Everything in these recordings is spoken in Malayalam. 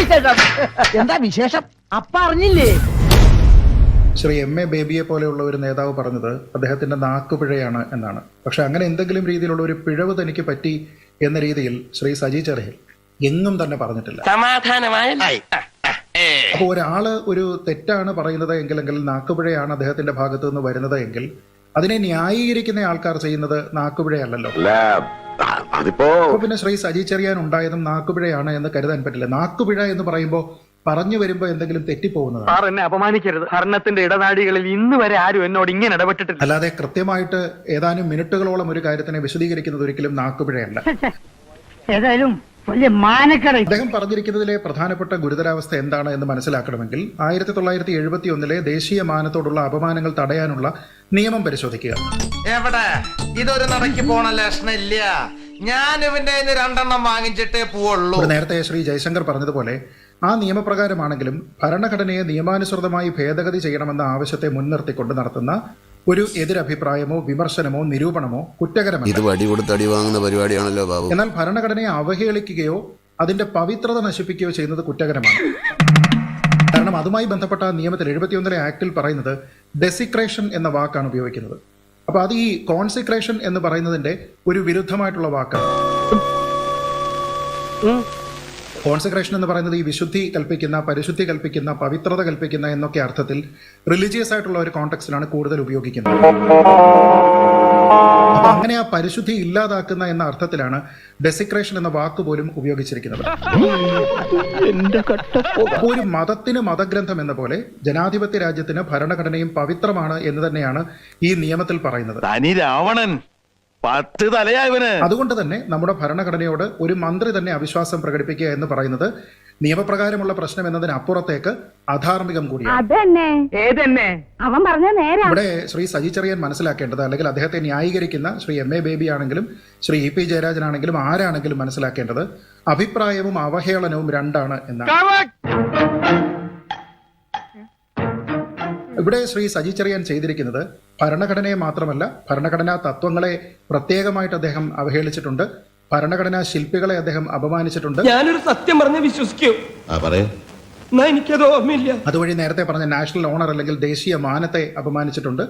വിശേഷം? എന്താ വിശേഷം? അപ്പ അറിഞ്ഞില്ലേ? ശ്രീ എം എ ബേബിയെ പോലെയുള്ള ഒരു നേതാവ് പറഞ്ഞത് അദ്ദേഹത്തിന്റെ നാക്കുപിഴയാണ് എന്നാണ്. പക്ഷെ അങ്ങനെ എന്തെങ്കിലും രീതിയിലുള്ള ഒരു പിഴവ് തനിക്ക് പറ്റി എന്ന രീതിയിൽ ശ്രീ സജി ചെറിയൽ എങ്ങും തന്നെ പറഞ്ഞിട്ടില്ല. അപ്പോൾ ഒരാൾ ഒരു തെറ്റാണ് പറയുന്നത് എങ്കിൽ അല്ലെങ്കിൽ നാക്കുപിഴയാണ് അദ്ദേഹത്തിന്റെ ഭാഗത്തു നിന്ന് വരുന്നത് എങ്കിൽ അതിനെ ന്യായീകരിക്കുന്ന ആൾക്കാർ ചെയ്യുന്നത് നാക്കുപിഴയല്ലല്ലോ. അല്ല അതിപ്പോ പിന്നെ ശ്രീ സജി ചെറിയാൻ ഉണ്ടായതും നാക്കുപിഴയാണ് എന്ന് കരുതാൻ പറ്റില്ല. നാക്കുപിഴ എന്ന് പറയുമ്പോ പറഞ്ഞു വരുമ്പോ എന്തെങ്കിലും തെറ്റിപ്പോകുന്നത് സാർ എന്നെ അപമാനിക്കരുത്. ഭരണത്തിന്റെ ഇടനാടികളിൽ ഇന്ന് വരെ ആരും എന്നോട് ഇങ്ങനെ ഇടപെട്ടിട്ടില്ല. അല്ലാതെ കൃത്യമായിട്ട് ഏതാനും മിനിറ്റുകളോളം ഒരു കാര്യത്തിനെ വിശദീകരിക്കുന്നത് ഒരിക്കലും നാക്കുപിഴയല്ല. ഏതായാലും വലിയ മാനക്കട. അദ്ദേഹം പറഞ്ഞിരിക്കുന്നതിലെ പ്രധാനപ്പെട്ട ഗുരുതരാവസ്ഥ എന്താണ് എന്ന് മനസ്സിലാക്കണമെങ്കിൽ ആയിരത്തി തൊള്ളായിരത്തി എഴുപത്തി ഒന്നിലെ ദേശീയ മാനത്തോടുള്ള അപമാനങ്ങൾ തടയാനുള്ള നിയമം പരിശോധിക്കുക. എവിടെ? ഇതൊരു നടക്കി പോണ ലക്ഷണില്ല. ഞാൻ ഇവന്റെ രണ്ടെണ്ണം വാങ്ങിച്ചിട്ടേ പോവുള്ളൂ. നേരത്തെ ശ്രീ ജയശങ്കർ പറഞ്ഞതുപോലെ ആ നിയമപ്രകാരമാണെങ്കിലും ഭരണഘടനയെ നിയമാനുസൃതമായി ഭേദഗതി ചെയ്യണമെന്ന ആവശ്യത്തെ മുൻനിർത്തിക്കൊണ്ട് നടത്തുന്ന ഒരു എതിരഭിപ്രായമോ വിമർശനമോ നിരൂപണമോ കുറ്റകരമല്ല. ഇത് വടി കൊടുത്ത് അടി വാങ്ങുന്ന പരിപാടിയാണല്ലോ ബാബു. എന്നാൽ ഭരണഘടനയെ അവഹേളിക്കുകയോ അതിന്റെ പവിത്രത നശിപ്പിക്കുകയോ ചെയ്യുന്നത് കുറ്റകരമാണ്. കാരണം അതുമായി ബന്ധപ്പെട്ട നിയമത്തിൽ എഴുപത്തിയൊന്നിലെ ആക്ടിൽ പറയുന്നത് ഡെസിക്രേഷൻ എന്ന വാക്കാണ് ഉപയോഗിക്കുന്നത്. അപ്പൊ അത് ഈ കോൺസിക്രേഷൻ എന്ന് പറയുന്നതിന്റെ ഒരു വിരുദ്ധമായിട്ടുള്ള വാക്കാണ്. കോൺസിക്രേഷൻ എന്ന് പറയുന്നത് ഈ വിശുദ്ധി കൽപ്പിക്കുന്ന പരിശുദ്ധി കൽപ്പിക്കുന്ന പവിത്രത കൽപ്പിക്കുന്ന എന്നൊക്കെ അർത്ഥത്തിൽ റിലീജിയസ് ആയിട്ടുള്ള ഒരു കോണ്ടെക്സ്റ്റിലാണ് കൂടുതൽ ഉപയോഗിക്കുന്നത്. അപ്പൊ അങ്ങനെ ആ പരിശുദ്ധി ഇല്ലാതാക്കുന്ന എന്ന അർത്ഥത്തിലാണ് ഡെസിക്രേഷൻ എന്ന വാക്ക് പോലും ഉപയോഗിച്ചിരിക്കുന്നത്. ഒരു മതത്തിന് മതഗ്രന്ഥം എന്ന പോലെ ജനാധിപത്യ രാജ്യത്തിന് ഭരണഘടനയും പവിത്രമാണ് എന്ന് തന്നെയാണ് ഈ നിയമത്തിൽ പറയുന്നത്. പത്ത് തലയായവന് അതുകൊണ്ട് തന്നെ നമ്മുടെ ഭരണഘടനയോട് ഒരു മന്ത്രി തന്നെ അവിശ്വാസം പ്രകടിപ്പിക്കുക എന്ന് പറയുന്നത് നിയമപ്രകാരമുള്ള പ്രശ്നം എന്നതിനപ്പുറത്തേക്ക് അധാർമികം കൂടിയാണ്. അതന്നെ. ഏതെന്നെ? അവൻ പറഞ്ഞ നേരാ ഇവിടെ ശ്രീ സജി ചെറിയാൻ മനസ്സിലാക്കേണ്ടത് അല്ലെങ്കിൽ അദ്ദേഹത്തെ ന്യായീകരിക്കുന്ന ശ്രീ എം എ ബേബി ആണെങ്കിലും ശ്രീ ഇ പി ജയരാജനാണെങ്കിലും ആരാണെങ്കിലും മനസ്സിലാക്കേണ്ടത് അഭിപ്രായവും അവഹേളനവും രണ്ടാണ് എന്നാണ്. ഇവിടെ ശ്രീ സജി ചെറിയാൻ ചെയ്തിരിക്കുന്നത് ഭരണഘടനയെ മാത്രമല്ല ഭരണഘടനാ തത്വങ്ങളെ പ്രത്യേകമായിട്ട് അദ്ദേഹം അവഹേളിച്ചിട്ടുണ്ട് ഭരണഘടനാ ശില്പികളെ അദ്ദേഹം അപമാനിച്ചിട്ടുണ്ട്. ഞാനൊരു സത്യം പറഞ്ഞ് വിശ്വസിക്കൂ. എനിക്കത് ഓർമ്മയില്ല. അതുവഴി നേരത്തെ പറഞ്ഞ നാഷണൽ ഓണർ അല്ലെങ്കിൽ ദേശീയ മാനത്തെ അപമാനിച്ചിട്ടുണ്ട്.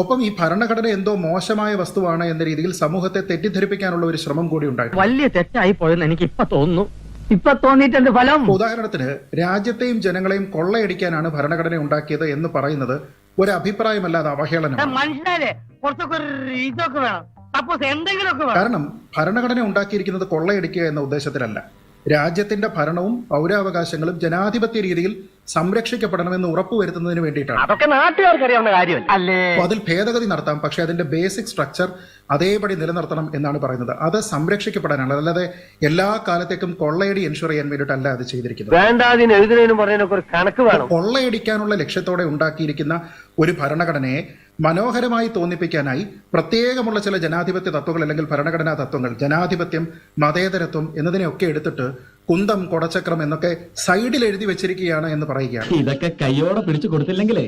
ഒപ്പം ഈ ഭരണഘടന എന്തോ മോശമായ വസ്തുവാണ് എന്ന രീതിയിൽ സമൂഹത്തെ തെറ്റിദ്ധരിപ്പിക്കാനുള്ള ഒരു ശ്രമം കൂടി ഉണ്ടായിട്ടുണ്ട്. വലിയ തെറ്റായി പോയെന്ന് എനിക്ക് ഇപ്പൊ തോന്നുന്നു. ഇപ്പൊ തോന്നിയിട്ടുണ്ട് ഫലം? ഉദാഹരണത്തിന് രാജ്യത്തെയും ജനങ്ങളെയും കൊള്ളയടിക്കാനാണ് ഭരണഘടന ഉണ്ടാക്കിയത് എന്ന് പറയുന്നത് ഒരു അഭിപ്രായമല്ലാതെ അവഹേളനം മനുഷ്യരെ കുറച്ചൊക്കെ ഇതൊക്കെ വേണം. കാരണം ഭരണഘടന ഉണ്ടാക്കിയിരിക്കുന്നത് കൊള്ളയടിക്കുക എന്ന ഉദ്ദേശത്തിലല്ല. രാജ്യത്തിന്റെ ഭരണവും പൗരാവകാശങ്ങളും ജനാധിപത്യ രീതിയിൽ സംരക്ഷിക്കപ്പെടണമെന്ന് ഉറപ്പുവരുത്തുന്നതിന് വേണ്ടിയിട്ടാണ്. അപ്പോൾ അതിൽ ഭേദഗതി നടത്താം. പക്ഷെ അതിന്റെ ബേസിക് സ്ട്രക്ചർ അതേപടി നിലനിർത്തണം എന്നാണ് പറയുന്നത്. അത് സംരക്ഷിക്കപ്പെടാനാണ്. അല്ലാതെ എല്ലാ കാലത്തേക്കും കൊള്ളയടി എൻഷുർ ചെയ്യാൻ വേണ്ടിയിട്ടല്ല അത് ചെയ്തിരിക്കുന്നത്. കൊള്ളയടിക്കാനുള്ള ലക്ഷ്യത്തോടെ ഉണ്ടാക്കിയിരിക്കുന്ന ഒരു ഭരണഘടനയെ മനോഹരമായി തോന്നിപ്പിക്കാനായി പ്രത്യേകമുള്ള ചില ജനാധിപത്യ തത്വങ്ങൾ അല്ലെങ്കിൽ ഭരണഘടനാ തത്വങ്ങൾ ജനാധിപത്യം മതേതരത്വം എന്നതിനെയൊക്കെ എടുത്തിട്ട് കുന്തം കൊടച്ചക്രം എന്നൊക്കെ സൈഡിൽ എഴുതി വെച്ചിരിക്കുകയാണ് എന്ന് പറയുകയാണ്. ഇതൊക്കെ കയ്യോടെ പിടിച്ചു കൊടുത്തില്ലെങ്കിലേ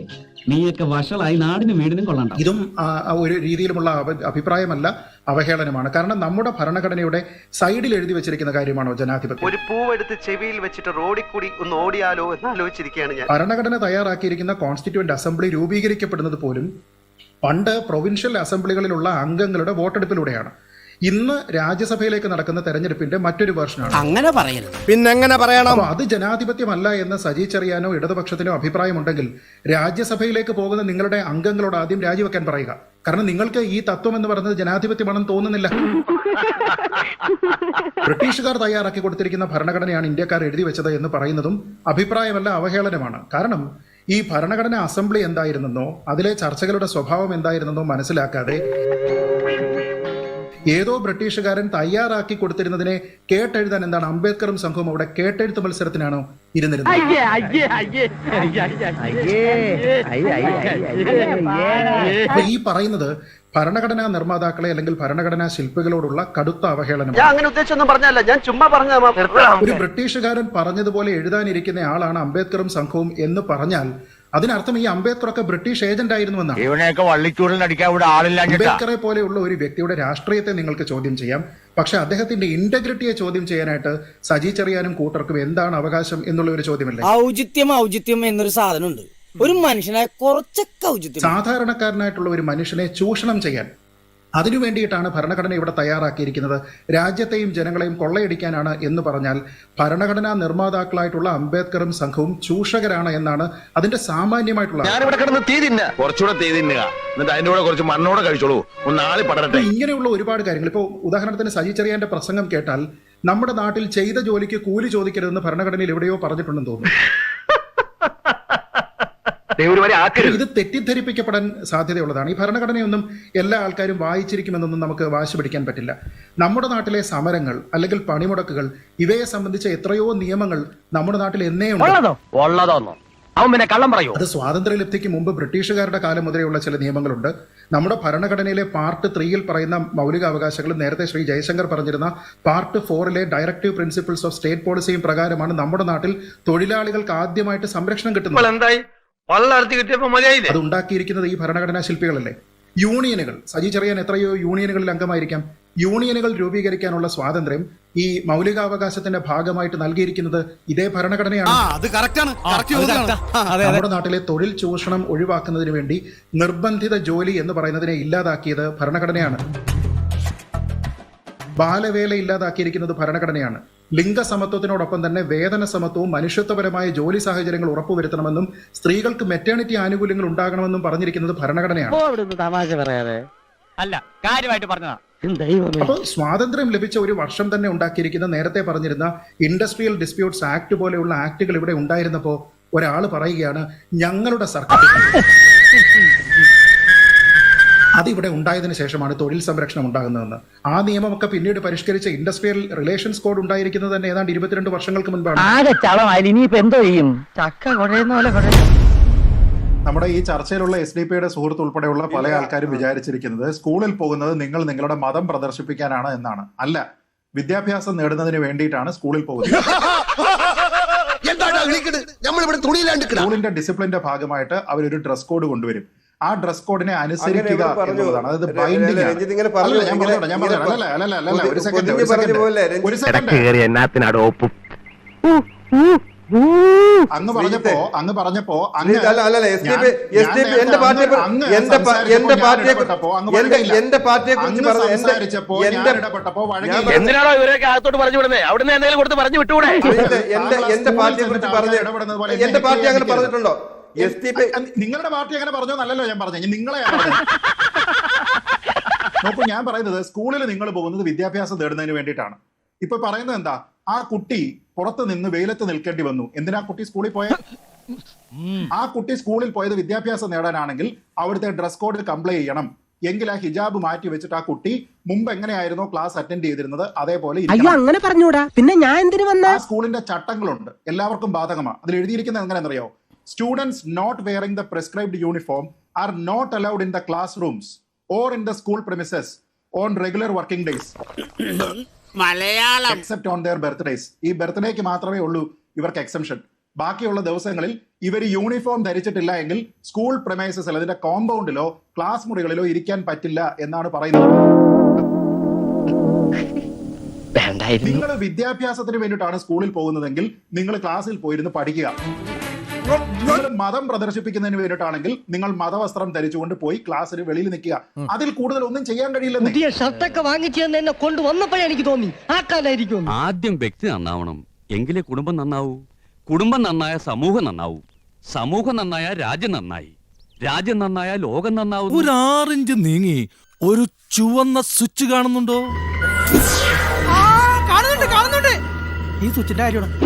നീയൊക്കെ വഷളായി നാടിനും വീടിനും കൊള്ളണ്ട. ഇതും ഒരു രീതിയിലുമുള്ള അഭിപ്രായമല്ല അവഹേളനമാണ്. കാരണം നമ്മുടെ ഭരണഘടനയുടെ സൈഡിൽ എഴുതി വെച്ചിരിക്കുന്ന കാര്യമാണോ ജനാധിപത്യം? ഒരു പൂവെടുത്ത് ചെവിയിൽ വെച്ചിട്ട് റോഡിൽ കൂടി ഒന്ന് ഓടിയാലോ എന്ന് ആലോചിച്ചിരിക്കുകയാണ് ഞാൻ. ഭരണഘടന തയ്യാറാക്കിയിരിക്കുന്ന കോൺസ്റ്റിറ്റ്യൂന്റ് അസംബ്ലി രൂപീകരിക്കപ്പെടുന്നത് പോലും പണ്ട് പ്രൊവിൻഷ്യൽ അസംബ്ലികളിലുള്ള അംഗങ്ങളുടെ വോട്ടെടുപ്പിലൂടെയാണ്. ഇന്ന് രാജ്യസഭയിലേക്ക് നടക്കുന്ന തെരഞ്ഞെടുപ്പിന്റെ മറ്റൊരു വേർഷനാണ് അങ്ങനെ പറയരുത്. പിന്നെങ്ങനെ പറയണം? അപ്പൊ അത് ജനാധിപത്യമല്ല എന്ന് സജി ചെറിയാനോ ഇടതുപക്ഷത്തിനോ അഭിപ്രായമുണ്ടെങ്കിൽ രാജ്യസഭയിലേക്ക് പോകുന്ന നിങ്ങളുടെ അംഗങ്ങളോട് ആദ്യം രാജിവെക്കാൻ പറയുക. കാരണം നിങ്ങൾക്ക് ഈ തത്വം എന്ന് പറയുന്നത് ജനാധിപത്യമാണെന്ന് തോന്നുന്നില്ല. ബ്രിട്ടീഷുകാർ തയ്യാറാക്കി കൊടുത്തിരിക്കുന്ന ഭരണഘടനയാണ് ഇന്ത്യക്കാർ എഴുതി വെച്ചത് എന്ന് പറയുന്നതും അഭിപ്രായമല്ല അവഹേളനമാണ്. കാരണം ഈ ഭരണഘടനാ അസംബ്ലി എന്തായിരുന്നെന്നോ അതിലെ ചർച്ചകളുടെ സ്വഭാവം എന്തായിരുന്നെന്നോ മനസ്സിലാക്കാതെ ഏതോ ബ്രിട്ടീഷുകാരൻ തയ്യാറാക്കി കൊടുത്തിരുന്നതിനെ കേട്ടെഴുതാൻ എന്താണ് അംബേദ്കറും സംഘവും അവിടെ കേട്ടെഴുത്ത് മത്സരത്തിനാണോ ഇരുന്നിരുന്നത് ഈ പറയുന്നത് ഭരണഘടനാ നിർമ്മാതാക്കളെ അല്ലെങ്കിൽ ഭരണഘടനാ ശില്പികളോടുള്ള കടുത്ത അവഹേളനം. ഞാൻ അങ്ങനെ ഉദ്ദേശിച്ചൊന്നും പറഞ്ഞല്ല ഞാൻ ചുമ്മാ പറഞ്ഞ ഒരു ബ്രിട്ടീഷുകാരൻ പറഞ്ഞതുപോലെ എഴുതാനിരിക്കുന്ന ആളാണ് അംബേദ്കറും സംഘവും എന്ന് പറഞ്ഞാൽ അതിനർത്ഥം ഈ അംബേദ്കർ ഒക്കെ ബ്രിട്ടീഷ് ഏജന്റ് ആയിരുന്നു എന്നാണ് അംബേദ്കറെ പോലെയുള്ള ഒരു വ്യക്തിയുടെ രാഷ്ട്രീയത്തെ നിങ്ങൾക്ക് ചോദ്യം ചെയ്യാം. പക്ഷെ അദ്ദേഹത്തിന്റെ ഇന്റഗ്രിറ്റിയെ ചോദ്യം ചെയ്യാനായിട്ട് സജി ചെറിയാനും കൂട്ടർക്കും എന്താണ് അവകാശം എന്നുള്ള ഒരു ചോദ്യമല്ലേ. ഔചിത്യം ഔചിത്യം എന്നൊരു സാധനമുണ്ട്. ഒരു മനുഷ്യനെ കുറച്ചൊക്കെ ഔചിത്യം സാധാരണക്കാരനായിട്ടുള്ള ഒരു മനുഷ്യനെ ചൂഷണം ചെയ്യാൻ അതിനു വേണ്ടിയിട്ടാണ് ഭരണഘടന ഇവിടെ തയ്യാറാക്കിയിരിക്കുന്നത്. രാജ്യത്തെയും ജനങ്ങളെയും കൊള്ളയടിക്കാനാണ് എന്ന് പറഞ്ഞാൽ ഭരണഘടനാ നിർമ്മാതാക്കളായിട്ടുള്ള അംബേദ്കറും സംഘവും ചൂഷകരാണ് എന്നാണ് അതിന്റെ സാമാന്യമായിട്ടുള്ള ഇങ്ങനെയുള്ള ഒരുപാട് കാര്യങ്ങൾ. ഇപ്പോൾ ഉദാഹരണത്തിന് സജി ചെറിയാന്റെ പ്രസംഗം കേട്ടാൽ നമ്മുടെ നാട്ടിൽ ചെയ്ത ജോലിക്ക് കൂലി ചോദിക്കരുതെന്ന് ഭരണഘടനയിൽ എവിടെയോ പറഞ്ഞിട്ടുണ്ടെന്ന് തോന്നുന്നു. ഇത് തെറ്റിദ്ധരിപ്പിക്കപ്പെടാൻ സാധ്യതയുള്ളതാണ്. ഈ ഭരണഘടനയൊന്നും എല്ലാ ആൾക്കാരും വായിച്ചിരിക്കുമെന്നൊന്നും നമുക്ക് വാശി പിടിക്കാൻ പറ്റില്ല. നമ്മുടെ നാട്ടിലെ സമരങ്ങൾ അല്ലെങ്കിൽ പണിമുടക്കുകൾ ഇവയെ സംബന്ധിച്ച എത്രയോ നിയമങ്ങൾ നമ്മുടെ നാട്ടിൽ എന്നേ ഉണ്ട്. ഉള്ളതോ? ഉള്ളതോന്നോ. അവൻ പിന്നെ കള്ളം പറയൂ. അത് സ്വാതന്ത്ര്യലബ്ധിക്ക് മുമ്പ് ബ്രിട്ടീഷുകാരുടെ കാലം മുതലെയുള്ള ചില നിയമങ്ങളുണ്ട്. നമ്മുടെ ഭരണഘടനയിലെ പാർട്ട് ത്രീയിൽ പറയുന്ന മൗലികാവകാശങ്ങളും നേരത്തെ ശ്രീ ജയശങ്കർ പറഞ്ഞിരുന്ന പാർട്ട് ഫോറിലെ ഡയറക്റ്റീവ് പ്രിൻസിപ്പിൾസ് ഓഫ് സ്റ്റേറ്റ് പോളിസിയും പ്രകാരമാണ് നമ്മുടെ നാട്ടിൽ തൊഴിലാളികൾക്ക് ആദ്യമായിട്ട് സംരക്ഷണം കിട്ടുന്നത്. എന്തായി വള്ളർത്തി കിട്ടിയപ്പോ മതിയായില്ലേ? അത് ഉണ്ടാക്കിയിരിക്കുന്നത് ഈ ഭരണഘടനാ ശില്പികളല്ലേ? യൂണിയനുകൾ. സജി ചെറിയാൻ എത്രയോ യൂണിയനുകളിൽ അംഗമായിരിക്കാം. യൂണിയനുകൾ രൂപീകരിക്കാനുള്ള സ്വാതന്ത്ര്യം ഈ മൗലികാവകാശത്തിന്റെ ഭാഗമായിട്ട് നൽകിയിരിക്കുന്നത് ഇതേ ഭരണഘടനയാണ്. അത് കറക്റ്റാണ് നമ്മുടെ നാട്ടിലെ തൊഴിൽ ചൂഷണം ഒഴിവാക്കുന്നതിന് വേണ്ടി നിർബന്ധിത ജോലി എന്ന് പറയുന്നതിനെ ഇല്ലാതാക്കിയത് ഭരണഘടനയാണ്. ബാലവേല ഇല്ലാതാക്കിയിരിക്കുന്നത് ഭരണഘടനയാണ്. ലിംഗസമത്വത്തിനോടൊപ്പം തന്നെ വേതന സമത്വവും മനുഷ്യത്വപരമായ ജോലി സാഹചര്യങ്ങൾ ഉറപ്പുവരുത്തണമെന്നും സ്ത്രീകൾക്ക് മെറ്റേണിറ്റി ആനുകൂല്യങ്ങൾ ഉണ്ടാകണമെന്നും പറഞ്ഞിരിക്കുന്നത് ഭരണഘടനയാണ്. തമാശ പറയാതെ. അല്ല കാര്യമായിട്ട് പറഞ്ഞതാ. അപ്പോൾ സ്വാതന്ത്ര്യം ലഭിച്ച ഒരു വർഷം തന്നെ ഉണ്ടാക്കിയിരിക്കുന്ന നേരത്തെ പറഞ്ഞിരുന്ന ഇൻഡസ്ട്രിയൽ ഡിസ്പ്യൂട്ട്സ് ആക്ട് പോലെയുള്ള ആക്ടുകൾ ഇവിടെ ഉണ്ടായിരുന്നപ്പോൾ ഒരാൾ പറയുകയാണ് ഞങ്ങളുടെ സർക്കാർ അതിവിടെ ഉണ്ടായതിനു ശേഷമാണ് തൊഴിൽ സംരക്ഷണം ഉണ്ടാകുന്നതെന്ന്. ആ നിയമമൊക്കെ പിന്നീട് പരിഷ്കരിച്ച ഇൻഡസ്ട്രിയൽ റിലേഷൻസ് കോഡ് ഉണ്ടായിരിക്കുന്നത് തന്നെ ഏതാണ്ട് ഇരുപത്തിരണ്ട് വർഷങ്ങൾക്ക് മുൻപാണ്. ആകെ ചളമായി ഇനിയിപ്പോ എന്തോ ചെയ്യും? ചക്ക കുഴയുന്ന പോലെ കുഴയും. നമ്മുടെ ഈ ചർച്ചയിലുള്ള എസ് ഡി പിയുടെ സുഹൃത്ത് ഉൾപ്പെടെയുള്ള പല ആൾക്കാരും വിചാരിച്ചിരിക്കുന്നത് സ്കൂളിൽ പോകുന്നത് നിങ്ങൾ നിങ്ങളുടെ മതം പ്രദർശിപ്പിക്കാനാണ് എന്നാണ്. അല്ല വിദ്യാഭ്യാസം നേടുന്നതിന് വേണ്ടിയിട്ടാണ് സ്കൂളിൽ പോകുന്നത്. സ്കൂളിന്റെ ഡിസിപ്ലിന്റെ ഭാഗമായിട്ട് അവരൊരു ഡ്രസ് കോഡ് കൊണ്ടുവരും. ആ ഡ്രസ് കോഡിനെ അനുസരിക്കുക എന്നുള്ളതാണ്. അതായത് ബൈൻഡിംഗ് ഒരു സെക്കൻഡ് ഒരു സെക്കൻഡ് അങ്ങ് പറഞ്ഞപ്പോ അങ്ങ് പറഞ്ഞപ്പോ എന്റെ പാർട്ടിയെ എന്റെ എന്റെ പാർട്ടിയെ എന്റെ പറഞ്ഞില്ല. എന്റെ പാർട്ടിയെ കുറിച്ച് അങ്ങ് പറഞ്ഞു. എന്തിനാണോ ഇവരൊക്കെ അകത്തോട്ട് വിടുന്നത് അവിടുന്ന് എന്തെങ്കിലും കൊടുത്ത് പറഞ്ഞു വിട്ടുകൂടെ എന്റെ എന്റെ പാർട്ടിയെ കുറിച്ച് പറഞ്ഞു ഇടപെടുന്നത് പോലെ എന്റെ പാർട്ടി അങ്ങനെ പറഞ്ഞിട്ടുണ്ടോ? നിങ്ങളുടെ പാർട്ടി അങ്ങനെ പറഞ്ഞോ നല്ലല്ലോ ഞാൻ പറഞ്ഞു. നിങ്ങളെ നോക്കൂ ഞാൻ പറയുന്നത് സ്കൂളിൽ നിങ്ങൾ പോകുന്നത് വിദ്യാഭ്യാസം നേടുന്നതിന് വേണ്ടിയിട്ടാണ്. ഇപ്പൊ പറയുന്നത് എന്താ? ആ കുട്ടി പുറത്ത് നിന്ന് വെയിലത്ത് നിൽക്കേണ്ടി വന്നു. എന്തിനാ കുട്ടി സ്കൂളിൽ പോയ? ആ കുട്ടി സ്കൂളിൽ പോയത് വിദ്യാഭ്യാസം നേടാനാണെങ്കിൽ അവിടുത്തെ ഡ്രസ് കോഡ് കംപ്ലൈ ചെയ്യണം. എങ്കിൽ ആ ഹിജാബ് മാറ്റി വെച്ചിട്ട് ആ കുട്ടി മുമ്പ് എങ്ങനെയായിരുന്നോ ക്ലാസ് അറ്റൻഡ് ചെയ്തിരുന്നത്? അതേപോലെ അയ്യോ അങ്ങനെ പറഞ്ഞൂടാ. പിന്നെ ഞാൻ എന്തിനു വന്ന? ആ സ്കൂളിന്റെ ചട്ടങ്ങളുണ്ട്. എല്ലാവർക്കും ബാധകമാണ് അതിൽ എഴുതിയിരിക്കുന്നത് എങ്ങനെയാണെന്നറിയോ? Students not wearing the prescribed uniform are not allowed in the class rooms or in the school premises on regular working days Malayalam. Except on their birthdays ഈ ബർത്ത്ഡേക്ക് മാത്രമേ ഉള്ളൂ ഇവർക്ക് എക്സംഷൻ ബാക്കിയുള്ള ദിവസങ്ങളിൽ ഇവർ യൂണിഫോം ധരിച്ചിട്ടില്ല എങ്കിൽ സ്കൂൾ പ്രമേസസിൽ അതിന്റെ കോമ്പൗണ്ടിലോ ക്ലാസ് മുറികളിലോ ഇരിക്കാൻ പറ്റില്ല എന്നാണ് പറയുന്നത്. നിങ്ങൾ വിദ്യാഭ്യാസത്തിന് വേണ്ടിയിട്ടാണ് സ്കൂളിൽ പോകുന്നതെങ്കിൽ നിങ്ങൾ ക്ലാസ്സിൽ പോയിരുന്ന് പഠിക്കുക. മതം പ്രദർശിപ്പിക്കുന്നതിന് വേണ്ടിയിട്ടാണെങ്കിൽ നിങ്ങൾ മതവസ്ത്രം ധരിച്ചുകൊണ്ട് പോയി ക്ലാസ്സിന് വെളിയിൽ നിൽക്കുക. അതിൽ കൂടുതൽ ഒന്നും ചെയ്യാൻ കഴിയില്ലെന്ന്. പുതിയ ഷർട്ടൊക്കെ വാങ്ങിച്ചു തന്നെ എന്നെ കൊണ്ടുവന്നപ്പോഴേ എനിക്ക് തോന്നി. ആ കാലായിരിക്കും ആദ്യം വ്യക്തി നന്നാവണം. എങ്കിലേ കുടുംബം നന്നാവൂ. കുടുംബം നന്നായ സമൂഹം നന്നാവൂ. സമൂഹം നന്നായ രാജ്യം നന്നായി. രാജ്യം നന്നായ ലോകം നന്നാവും ഒരു ആറിഞ്ച് നീങ്ങി ഒരു ചുവന്ന സ്വിച്ച് കാണുന്നുണ്ടോ? കാണുന്നുണ്ട് കാണുന്നുണ്ട്. ഈ സ്വിച്ചിന്റെ കാര്യമാണ്?